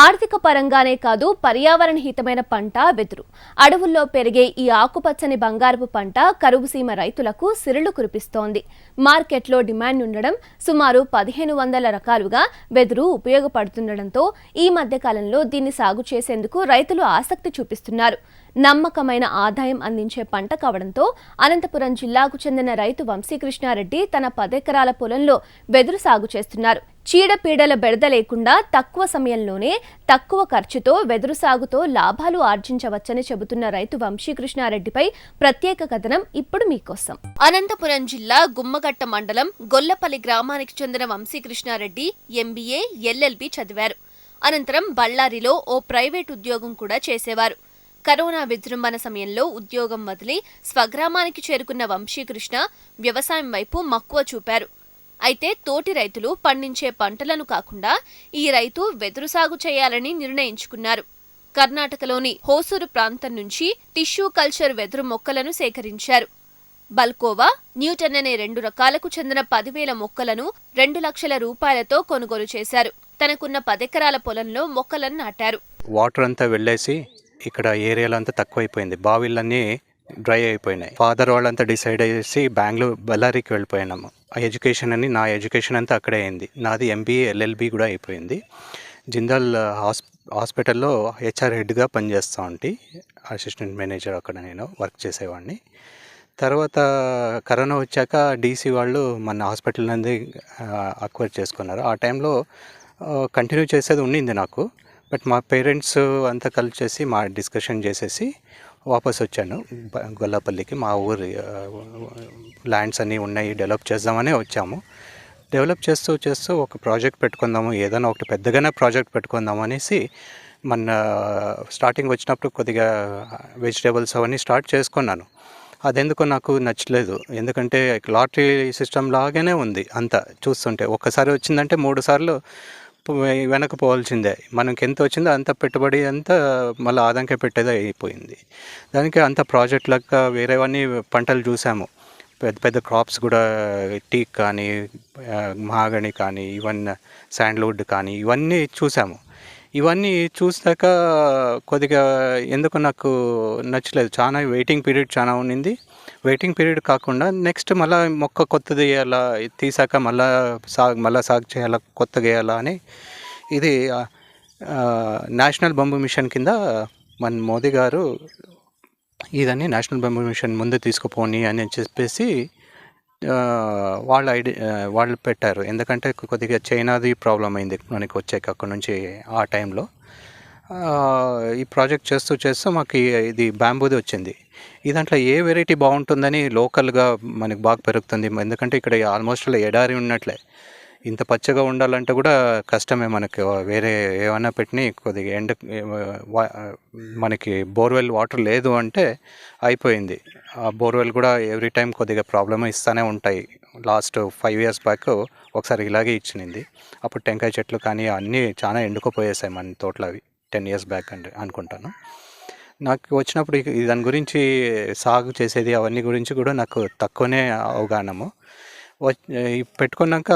ఆర్థిక పరంగానే కాదు పర్యావరణ హితమైన పంట వెదురు. అడవుల్లో పెరిగే ఈ ఆకుపచ్చని బంగారపు పంట కరువు సీమ రైతులకు సిరులు కురిపిస్తోంది. మార్కెట్లో డిమాండ్ ఉండడం సుమారు పదిహేను వందల రకాలుగా వెదురు ఉపయోగపడుతుండటంతో ఈ మధ్య కాలంలో దీన్ని సాగు చేసేందుకు రైతులు ఆసక్తి చూపిస్తున్నారు. నమ్మకమైన ఆదాయం అందించే పంట కావడంతో అనంతపురం జిల్లాకు చెందిన రైతు వంశీకృష్ణారెడ్డి తన పదెకరాల పొలంలో వెదురు సాగు చేస్తున్నారు. చీడపీడల బెడద లేకుండా తక్కువ సమయంలోనే తక్కువ ఖర్చుతో వెదురు సాగుతో లాభాలు ఆర్జించవచ్చని చెబుతున్న రైతు వంశీకృష్ణారెడ్డిపై ప్రత్యేక కథనం ఇప్పుడు మీకోసం. అనంతపురం జిల్లా గుమ్మగట్ట మండలం గొల్లపల్లి గ్రామానికి చెందిన వంశీకృష్ణారెడ్డి ఎంబీఏ ఎల్ఎల్బి చదివారు. అనంతరం బళ్ళారిలో ఓ ప్రైవేట్ ఉద్యోగం కూడా చేసేవారు. కరోనా విజృంభణ సమయంలో ఉద్యోగం వదిలి స్వగ్రామానికి చేరుకున్న వంశీకృష్ణ వ్యవసాయం వైపు మక్కువ చూపారు. అయితే తోటి రైతులు పండించే పంటలను కాకుండా ఈ రైతు వెదురు సాగు చేయాలని నిర్ణయించుకున్నారు. కర్ణాటకలోని హోసూరు ప్రాంతం నుంచి టిష్యూ కల్చర్ వెదురు మొక్కలను సేకరించారు. బల్కోవా న్యూటన్ అనే రెండు రకాలకు చెందిన పదివేల మొక్కలను రెండు లక్షల రూపాయలతో కొనుగోలు చేశారు. తనకున్న పదెకరాల పొలంలో మొక్కలను నాటారు. వాటర్ అంతా వెళ్ళేసి ఇక్కడ ఏరియాలో అంతా తక్కువైపోయింది. బావిలన్నీ డ్రై అయిపోయినాయి. ఫాదర్ వాళ్ళంతా డిసైడ్ చేసి బెంగళూరు బళ్ళారికి వెళ్ళిపోయినాము. ఎడ్యుకేషన్ అని నా ఎడ్యుకేషన్ అంతా అక్కడే అయింది. నాది ఎంబీఏ ఎల్ఎల్బి కూడా అయిపోయింది. జిందాల్ హాస్ హాస్పిటల్లో హెచ్ఆర్ హెడ్గా పనిచేస్తూ ఉంటి. అసిస్టెంట్ మేనేజర్ అక్కడ నేను వర్క్ చేసేవాడిని. తర్వాత కరోనా వచ్చాక డీసీ వాళ్ళు మన హాస్పిటల్ నుండి అక్వైర్ చేసుకున్నారు. ఆ టైంలో కంటిన్యూ చేసేది ఉండింది నాకు. బట్ మా పేరెంట్స్ అంతా కలిసి చేసి మా డిస్కషన్ చేసేసి వాపస్ వచ్చాను గొల్లపల్లికి మా ఊరి ల్యాండ్స్ అన్నీ ఉన్నాయి డెవలప్ చేద్దామనే వచ్చాము. డెవలప్ చేస్తూ చేస్తూ ఒక ప్రాజెక్ట్ పెట్టుకుందాము ఏదైనా ఒకటి పెద్దగానే ప్రాజెక్ట్ పెట్టుకుందాం అనేసి మన స్టార్టింగ్ వచ్చినప్పుడు కొద్దిగా వెజిటేబుల్స్ అవన్నీ స్టార్ట్ చేసుకున్నాను. అదెందుకో నాకు నచ్చలేదు. ఎందుకంటే లాటరీ సిస్టమ్ లాగానే ఉంది అంతా. చూస్తుంటే ఒక్కసారి వచ్చిందంటే మూడు సార్లు వెనక్కి పోవాల్సిందే మనకి ఎంత వచ్చిందో అంత పెట్టుబడి అంతా మళ్ళీ ఆదాంకే పెట్టేదే అయిపోయింది. దానికి అంత ప్రాజెక్ట్ లెక్క వేరేవన్నీ పంటలు చూసాము. పెద్ద పెద్ద క్రాప్స్ కూడా టీక్ కానీ మహాగణి కానీ ఈవెన్ శాండ్వుడ్ కానీ ఇవన్నీ చూసాము. ఇవన్నీ చూసాక కొద్దిగా ఎందుకు నాకు నచ్చలేదు. చాలా వెయిటింగ్ పీరియడ్ చాలా ఉండింది. వెయిటింగ్ పీరియడ్ కాకుండా నెక్స్ట్ మళ్ళీ మొక్క కొత్తది వేయాలా తీసాక మళ్ళా సాగు మళ్ళీ సాగు చేయాలా కొత్తగా వేయాలా అని ఇది నేషనల్ బంబు మిషన్ కింద మన మోదీ గారు ఇదని నేషనల్ బంబు మిషన్ ముందు తీసుకుపోని అని చెప్పేసి వాళ్ళ ఐడి వాళ్ళు పెట్టారు. ఎందుకంటే కొద్దిగా చైనాది ప్రాబ్లం అయింది మనకి వచ్చాక అక్కడ నుంచి ఆ టైంలో. ఈ ప్రాజెక్ట్ చేస్తూ చేస్తూ మాకు ఇది బ్యాంబూది వచ్చింది. ఈ దాంట్లో ఏ వెరైటీ బాగుంటుందని లోకల్గా మనకి బాగా పెరుగుతుంది. ఎందుకంటే ఇక్కడ ఆల్మోస్ట్ ఎడారి ఉన్నట్లే. ఇంత పచ్చగా ఉండాలంటే కూడా కష్టమే మనకి. వేరే ఏమైనా పెట్టిన కొద్దిగా ఎండ వా- మనకి బోర్వెల్ వాటర్ లేదు అంటే అయిపోయింది. ఆ బోర్వెల్ కూడా ఎవ్రీ టైం కొద్దిగా ప్రాబ్లమ్ ఇస్తూనే ఉంటాయి. లాస్ట్ ఫైవ్ ఇయర్స్ బ్యాక్ ఒకసారి ఇలాగే ఇచ్చినింది. అప్పుడు టెంకాయ చెట్లు కానీ అన్నీ చాలా ఎండుకుపోయేసాయి మన తోటలో అవి టెన్ ఇయర్స్ బ్యాక్ అంటే అనుకుంటాను. నాకు వచ్చినప్పుడు దాని గురించి సాగు చేసేది అవన్నీ గురించి కూడా నాకు తక్కువనే అవగాహనము. పెట్టుకున్నాక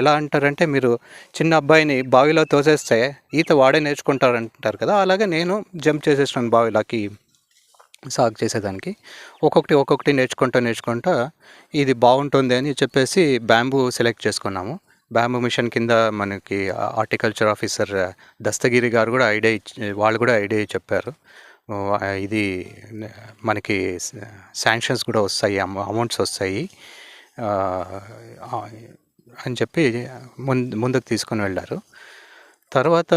ఎలా అంటారంటే మీరు చిన్న అబ్బాయిని బావిలో తోసేస్తే ఈత వాడే నేర్చుకుంటారంటారు కదా అలాగే నేను జంప్ చేసేసాను బావిలోకి సాగు చేసేదానికి. ఒక్కొక్కటి ఒక్కొక్కటి నేర్చుకుంటూ నేర్చుకుంటా ఇది బాగుంటుంది అని చెప్పేసి బ్యాంబూ సెలెక్ట్ చేసుకున్నాము. బ్యాంబూ మిషన్ కింద మనకి హార్టికల్చర్ ఆఫీసర్ దస్తగిరి గారు కూడా ఐడియా ఇచ్చి వాళ్ళు కూడా ఐడియా చెప్పారు. ఇది మనకి శాంక్షన్స్ కూడా వస్తాయి అమౌంట్స్ వస్తాయి. అని చెప్పి ముందు ముందుకు తీసుకొని వెళ్ళారు. తర్వాత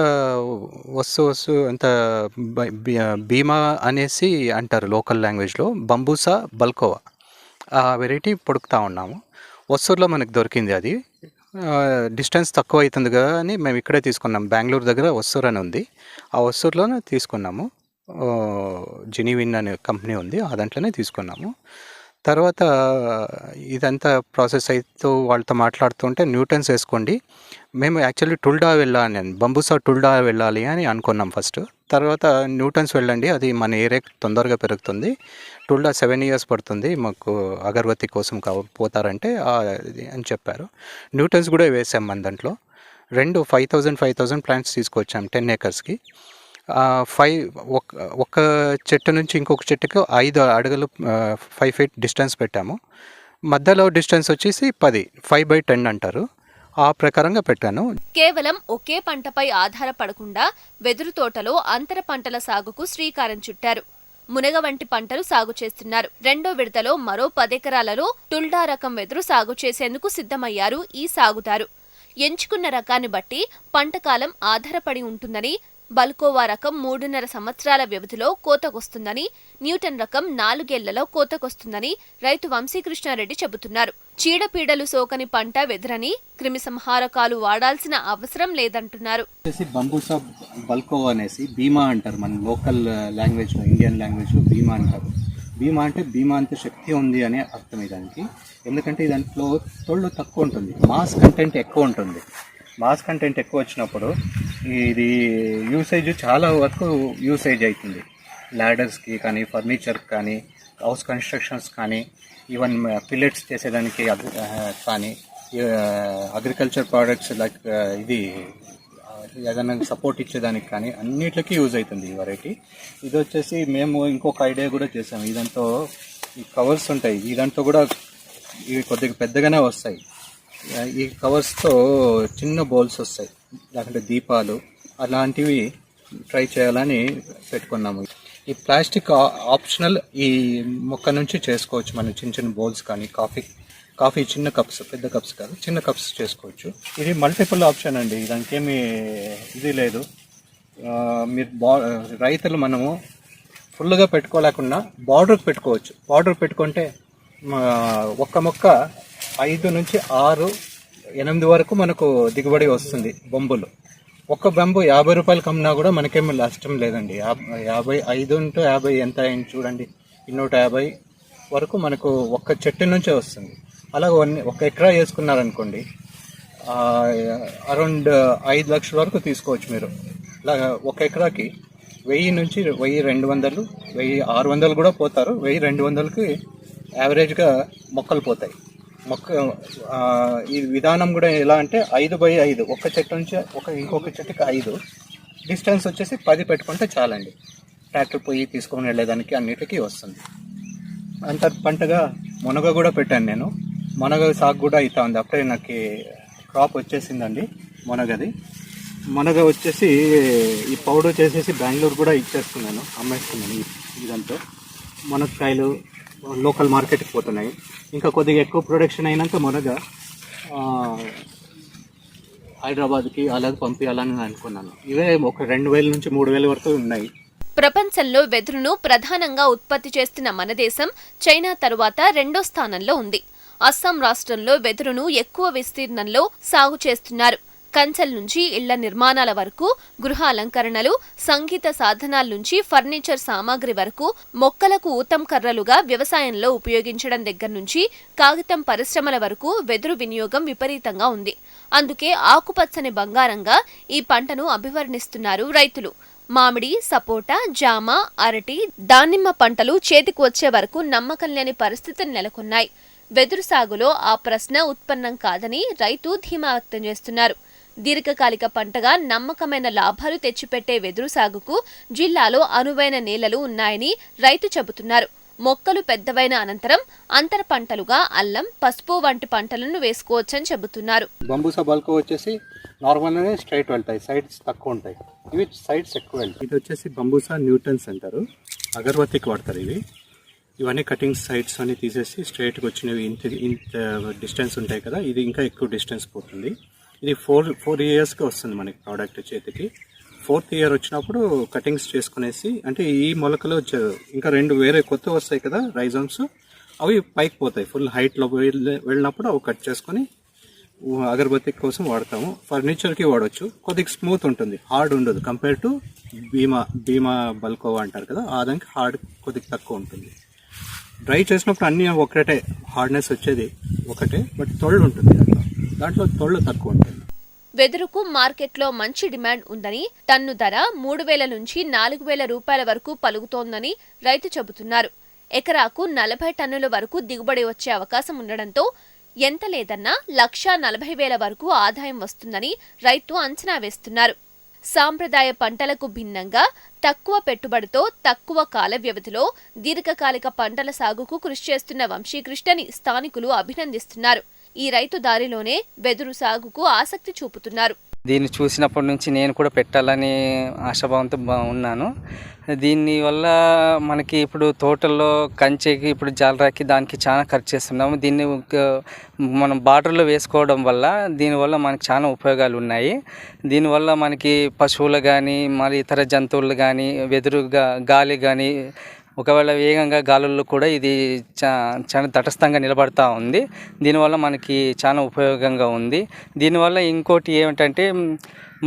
వస్తూ వస్తూ అంత భీమా బీమా అనేసి అంటారు లోకల్ లాంగ్వేజ్లో బంబూసా బల్కోవా. ఆ వెరైటీ పొడుకుతా ఉన్నాము. వస్తూరులో మనకు దొరికింది అది. డిస్టెన్స్ తక్కువ అవుతుంది కదా అని మేము ఇక్కడే తీసుకున్నాం. బెంగళూరు దగ్గర వస్తూరు అని ఉంది. ఆ వస్తూరులోనే తీసుకున్నాము. ఆ, జెనీవిన్ అనే కంపెనీ ఉంది. ఆ దాంట్లోనే తీసుకున్నాము. తర్వాత ఇదంతా ప్రాసెస్ అవుతూ వాళ్ళతో మాట్లాడుతుంటే న్యూటన్స్ వేసుకోండి. మేము యాక్చువల్లీ టుల్డా వెళ్ళాలి అని బంబూసా టుల్డా వెళ్ళాలి అని అనుకున్నాం ఫస్ట్. తర్వాత న్యూటన్స్ వెళ్ళండి అది మన ఏరియాకి తొందరగా పెరుగుతుంది. టుల్డా సెవెన్ ఇయర్స్ పడుతుంది మాకు అగరబత్తి కోసం కా పోతారంటే ఇది అని చెప్పారు. న్యూటన్స్ కూడా వేసాం మన దాంట్లో. రెండు five thousand five thousand plants తీసుకొచ్చాం టెన్ ఏకర్స్కి. ఫైవ్ ఒక ఒక చెట్టు నుంచి ఇంకొక చెట్టుకు ఐదు అడుగులు ఫైవ్ ఫీట్ డిస్టెన్స్ పెట్టాము. మధ్యలో డిస్టెన్స్ వచ్చేసి పది ఫైవ్ బై టెన్ అంటారు. ఆ ప్రకారంగా పెట్టాను. కేవలం ఒకే పంటపై ఆధారపడకుండా వెదురు తోటలో అంతర పంటల సాగుకు శ్రీకారం చుట్టారు. మునగ వంటి పంటలు సాగు చేస్తున్నారు. రెండో విడతలో మరో పదెకరాలలో టుల్డా రకం వెదురు సాగు చేసేందుకు సిద్ధమయ్యారు ఈ సాగుదారు. ఎంచుకున్న రకాన్ని బట్టి పంట కాలం ఆధారపడి ఉంటుందని బల్కోవా రకం మూడున్నర సంవత్సరాల వ్యవధిలో కోతకొస్తుందని న్యూటన్ రకం నాలుగేళ్ళలో కోతకొస్తుందని రైతు వంశీకృష్ణారెడ్డి చెబుతున్నారు. చీడపీడలు సోకని పంట వెదరని క్రిమిసంహారకాలు వాడాల్సిన అవసరం లేదంటున్నారు. బంబూసా బల్కోవా అనేసి భీమా అంటారు మన లోకల్ లాంగ్వేజ్లో ఇండియన్ లాంగ్వేజ్లో బీమా అంటారు. భీమా అంటే భీమా అంత శక్తి ఉంది అనే అర్థం ఇదానికి దానికి. ఎందుకంటే దాంట్లో తొళ్ళు తక్కువ ఉంటుంది. మాస్ కంటెంట్ ఎక్కువ ఉంటుంది. మాస్ కంటెంట్ ఎక్కువ వచ్చినప్పుడు ఇది యూసేజ్ చాలా వరకు యూసేజ్ అవుతుంది. ల్యాడర్స్కి కానీ ఫర్నిచర్ కానీ హౌస్ కన్స్ట్రక్షన్స్ కానీ ఈవెన్ పిల్లెట్స్ uh, చేసేదానికి uh, కానీ అగ్రికల్చర్ ప్రోడక్ట్స్ లైక్ ఇది uh, ఏదైనా సపోర్ట్ ఇచ్చేదానికి కానీ అన్నిటికీ యూజ్ అవుతుంది ఈ వెరైటీ ఇది వచ్చేసి మేము ఇంకొక ఐడియా కూడా చేసాము ఇదంతో ఈ కవర్స్ ఉంటాయి. ఇదంతా కూడా ఇవి కొద్దిగా పెద్దగానే వస్తాయి. ఈ కవర్స్తో చిన్న బౌల్స్ వస్తాయి. లేకుంటే దీపాలు అలాంటివి ట్రై చేయాలని పెట్టుకున్నాము. ఈ ప్లాస్టిక్ ఆప్షనల్ ఈ మొక్క నుంచి చేసుకోవచ్చు మనం చిన్న చిన్న బౌల్స్ కానీ కాఫీ కాఫీ చిన్న కప్స్ పెద్ద కప్స్ కాదు చిన్న కప్స్ చేసుకోవచ్చు. ఇది మల్టిపుల్ ఆప్షన్ అండి దానికి ఏమి ఇది లేదు. మీరు బా రైతులు మనము ఫుల్గా పెట్టుకోలేకుండా బార్డర్ పెట్టుకోవచ్చు. బార్డర్ పెట్టుకుంటే మా ఒక్క మొక్క ఐదు నుంచి ఆరు ఎనిమిది వరకు మనకు దిగుబడి వస్తుంది బొంబులు. ఒక్క బొంబు యాభై రూపాయలు అమ్మినా కూడా మనకేం నష్టం లేదండి. యాభై ఐదు ఇంటూ యాభై ఎంత అయింది చూడండి. నూట యాభై వరకు మనకు ఒక్క చెట్టు నుంచే వస్తుంది. అలా వన్- ఒక ఎకరా వేసుకున్నారనుకోండి అరౌండ్ ఐదు లక్షల వరకు తీసుకోవచ్చు మీరు. ఇలా ఒక ఎకరాకి వెయ్యి నుంచి వెయ్యి రెండు వందలు వెయ్యి ఆరు వందలు కూడా పోతారు. వెయ్యి రెండు వందలకి యావరేజ్గా మొక్కలు పోతాయి. మొక్క ఈ విధానం కూడా ఎలా అంటే ఐదు బై ఐదు ఒక చెట్టు నుంచి ఒక ఇంకొక చెట్టుకి ఐదు. డిస్టెన్స్ వచ్చేసి పది పెట్టుకుంటే చాలండి. ట్రాక్టర్ పోయి తీసుకొని వెళ్ళేదానికి అన్నిటికీ వస్తుంది. అంత పంటగా మునగ కూడా పెట్టాను నేను. మునగ సాగు కూడా అవుతా ఉంది అప్పుడే నాకు క్రాప్ వచ్చేసిందండి మునగది. మునగ వచ్చేసి ఈ పౌడర్ చేసేసి బెంగళూరు కూడా ఇచ్చేస్తున్నాను. అమ్మేస్తున్నాను ఇదంతా. మునక్కాయలు లోకల్ మార్కెట్కి పోతున్నాయి. ఇంకా కొద్దిగా ఎక్కువ ప్రొడక్షన్ అయినాక మునగ హైదరాబాద్కి అలా పంపించాలని అనుకున్నాను. ఇవే ఒక రెండు వేల నుంచి మూడు వేల వరకు ఉన్నాయి. ప్రపంచంలో వెదురును ప్రధానంగా ఉత్పత్తి చేస్తున్న మన దేశం చైనా తరువాత రెండో స్థానంలో ఉంది. అస్సాం రాష్ట్రంలో వెదురును ఎక్కువ విస్తీర్ణంలో సాగు చేస్తున్నారు. కంచెల నుంచి ఇళ్ళ నిర్మాణాల వరకు గృహ అలంకరణలు సంగీత సాధనాల నుంచి ఫర్నిచర్ సామాగ్రి వరకు మొక్కలకు ఊతం కర్రలుగా వ్యవసాయంలో ఉపయోగించడం దగ్గర నుంచి కాగితం పరిశ్రమల వరకు వెదురు వినియోగం విపరీతంగా ఉంది. అందుకే ఆకుపచ్చని బంగారంగా ఈ పంటను అభివర్ణిస్తున్నారు రైతులు. మామిడి సపోటా జామ అరటి దానిమ్మ పంటలు చేతికి వచ్చే వరకు నమ్మకం లేని పరిస్థితులు నెలకొన్నాయి. వెదురు సాగులో ఆ ప్రశ్న ఉత్పన్నం కాదని రైతు ధీమా వ్యక్తం చేస్తున్నారు. దీర్ఘకాలిక పంటగా నమ్మకమైన లాభాలు తెచ్చిపెట్టే వెదురు సాగుకు జిల్లాలో అనువైన నేలలు ఉన్నాయని రైతు చెబుతున్నారు. మొక్కలు పెద్దవైన అనంతరం అంతర పంటలుగా అల్లం పసుపు వంటి పంటలను వేసుకోవచ్చని చెబుతున్నారు. బంబూసా బల్కో వచ్చేసి నార్మల్గానే స్ట్రైట్ వెళ్తాయి సైడ్స్ తక్కువ ఉంటాయి. ఇవి సైడ్స్ ఎక్కువ వెళ్తాయి. ఇది వచ్చేసి బంబూసా న్యూటన్స్ అంటారు అగరబత్తికి వాడతారు ఇవి. ఇవన్నీ కటింగ్ సైడ్స్ అన్ని తీసేసి స్ట్రైట్గా వచ్చినవి ఇంత ఇంత డిస్టెన్స్ ఉంటాయి కదా ఇది ఇంకా ఎక్కువ డిస్టెన్స్ పోతుంది. ఇది ఫోర్ ఫోర్ ఇయర్స్కి వస్తుంది మనకి ప్రోడక్ట్ చేతికి. ఫోర్త్ ఇయర్ వచ్చినప్పుడు కటింగ్స్ చేసుకునేసి అంటే ఈ మొలకలు వచ్చే- ఇంకా రెండు వేరే కొత్త వస్తాయి కదా రైజోమ్స్ అవి పైకి పోతాయి. ఫుల్ హైట్లో వెళ్ళినప్పుడు అవి కట్ చేసుకొని అగరబత్తి కోసం వాడతాము. ఫర్నిచర్కి వాడవచ్చు కొద్దిగా స్మూత్ ఉంటుంది. హార్డ్ ఉండదు. కంపేర్ టు భీమా భీమా బల్కోవా అంటారు కదా ఆ దానికి హార్డ్ కొద్దిగా తక్కువ ఉంటుంది. డ్రై చేసినప్పుడు అన్నీ ఒకటే హార్డ్నెస్ వచ్చేది ఒకటే బట్ తొళ్ళు ఉంటుంది అట్లా. దాంట్లో తొళ్ళు తక్కువ ఉంటుంది వెదురుకు మార్కెట్లో మంచి డిమాండ్ ఉందని టన్ను ధర మూడు వేల నుంచి నాలుగు వేల రూపాయల వరకు పలుకుతోందని రైతు చెబుతున్నారు. ఎకరాకు నలభై టన్నుల వరకు దిగుబడి వచ్చే అవకాశం ఉండడంతో ఎంత లేదన్నా లక్షా నలభై వేల వరకు ఆదాయం వస్తుందని రైతు అంచనా వేస్తున్నారు. సాంప్రదాయ పంటలకు భిన్నంగా తక్కువ పెట్టుబడితో తక్కువ కాల వ్యవధిలో దీర్ఘకాలిక పంటల సాగుకు కృషి చేస్తున్న వంశీకృష్ణని స్థానికులు అభినందిస్తున్నారు. ఈ రైతు దారిలోనే వెదురు సాగుకు ఆసక్తి చూపుతున్నారు. దీన్ని చూసినప్పటి నుంచి నేను కూడా పెట్టాలని ఆశాభావంతో ఉన్నాను. దీని వల్ల మనకి ఇప్పుడు తోటల్లో కంచెకి ఇప్పుడు జాలరాకి దానికి చాలా ఖర్చు చేస్తున్నాము. దీన్ని మనం బార్డర్లో వేసుకోవడం వల్ల దీనివల్ల మనకి చాలా ఉపయోగాలు ఉన్నాయి. దీనివల్ల మనకి పశువులు కానీ మరి ఇతర జంతువులు కానీ వెదురుగా గాలి కానీ ఒకవేళ వేగంగా గాలుల్లో కూడా ఇది చా చాలా తటస్థంగా నిలబడతా ఉంది. దీనివల్ల మనకి చాలా ఉపయోగంగా ఉంది. దీనివల్ల ఇంకోటి ఏమిటంటే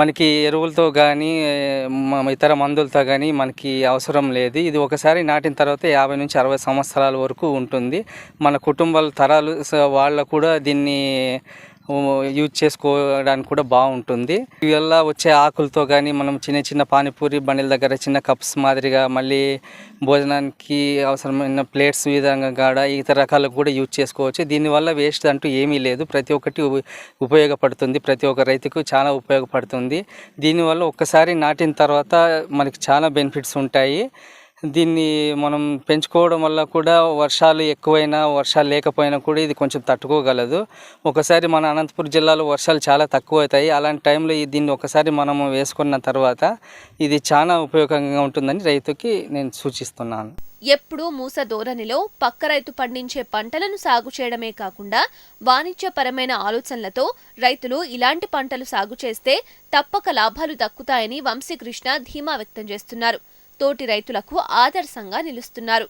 మనకి ఎరువులతో కానీ ఇతర మందులతో కానీ మనకి అవసరం లేదు. ఇది ఒకసారి నాటిన తర్వాత యాభై నుంచి అరవై సంవత్సరాల వరకు ఉంటుంది. మన కుటుంబాల తరాలు వాళ్ళ కూడా దీన్ని యూజ్ చేసుకోవడానికి కూడా బాగుంటుంది. ఇవల్ల వచ్చే ఆకులతో కానీ మనం చిన్న చిన్న పానీపూరి బండిల దగ్గర చిన్న కప్స్ మాదిరిగా మళ్ళీ భోజనానికి అవసరమైన ప్లేట్స్ విధంగా కాడ ఇతర రకాలకు కూడా యూజ్ చేసుకోవచ్చు. దీనివల్ల వేస్ట్ అంటూ ఏమీ లేదు. ప్రతి ఒక్కటి ఉపయోగపడుతుంది. ప్రతి ఒక్క రైతుకు చాలా ఉపయోగపడుతుంది. దీనివల్ల ఒక్కసారి నాటిన తర్వాత మనకి చాలా బెనిఫిట్స్ ఉంటాయి. దీన్ని మనం పెంచుకోవడం వల్ల కూడా వర్షాలు ఎక్కువైనా వర్షాలు లేకపోయినా కూడా ఇది కొంచెం తట్టుకోగలదు. ఒకసారి మన అనంతపురం జిల్లాలో వర్షాలు చాలా తక్కువ అవుతాయి అలాంటి టైంలో ఈ దీన్ని ఒకసారి మనము వేసుకున్న తర్వాత ఇది చాలా ఉపయోగంగా ఉంటుందని రైతుకి నేను సూచిస్తున్నాను. ఎప్పుడూ మూస ధోరణిలో పక్క రైతు పండించే పంటలను సాగు చేయడమే కాకుండా వాణిజ్యపరమైన ఆలోచనలతో రైతులు ఇలాంటి పంటలు సాగు చేస్తే తప్పక లాభాలు దక్కుతాయని వంశీకృష్ణ ధీమా వ్యక్తం చేస్తున్నారు. తోటి రైతులకు ఆదర్శంగా నిలుస్తున్నారు.